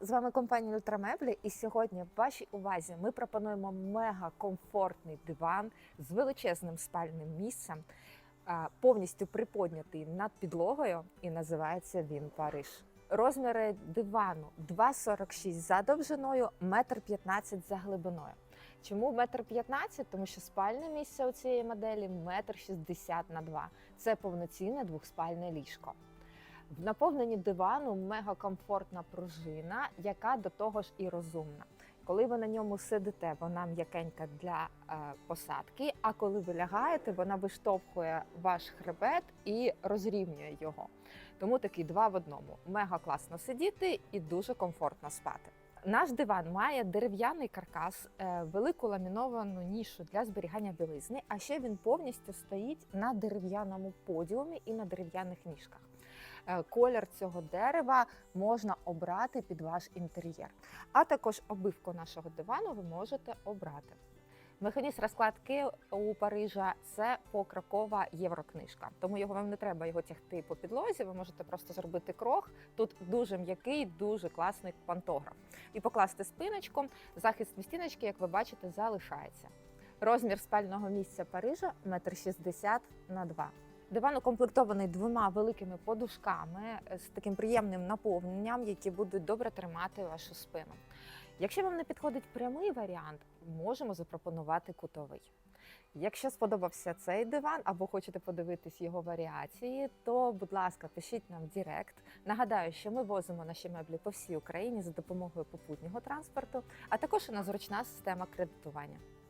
З вами компанія Ультрамеблі, і сьогодні в вашій увазі ми пропонуємо мега комфортний диван з величезним спальним місцем, повністю приподнятий над підлогою, і називається він Париж. Розміри дивану 2,46 за довжиною, 1,15 м за глибиною. Чому 1,15 м? Тому що спальне місце у цієї моделі 1,60 м на 2 Це повноцінне двохспальне ліжко. В наповненні дивану мегакомфортна пружина, яка до того ж і розумна. Коли ви на ньому сидите, вона м'якенька для е, посадки. А коли ви лягаєте, вона виштовхує ваш хребет і розрівнює його. Тому такі два в одному. Мега класно сидіти і дуже комфортно спати. Наш диван має дерев'яний каркас, е, велику ламіновану нішу для зберігання білизни, а ще він повністю стоїть на дерев'яному подіумі і на дерев'яних ніжках. Е, Колір цього дерева можна обрати під ваш інтер'єр, а також обивку нашого дивану ви можете обрати. Механізм розкладки у Парижа це покрокова єврокнижка, тому його вам не треба його тягти по підлозі. Ви можете просто зробити крок. Тут дуже м'який, дуже класний пантограф. І покласти спиночку. Захист від стіночки, як ви бачите, залишається. Розмір спального місця Парижа 1,60 м на 2 Диван укомплектований двома великими подушками з таким приємним наповненням, які будуть добре тримати вашу спину. Якщо вам не підходить прямий варіант, можемо запропонувати кутовий. Якщо сподобався цей диван або хочете подивитись його варіації, то, будь ласка, пишіть нам Директ. Нагадаю, що ми возимо наші меблі по всій Україні за допомогою попутнього транспорту, а також у нас зручна система кредитування.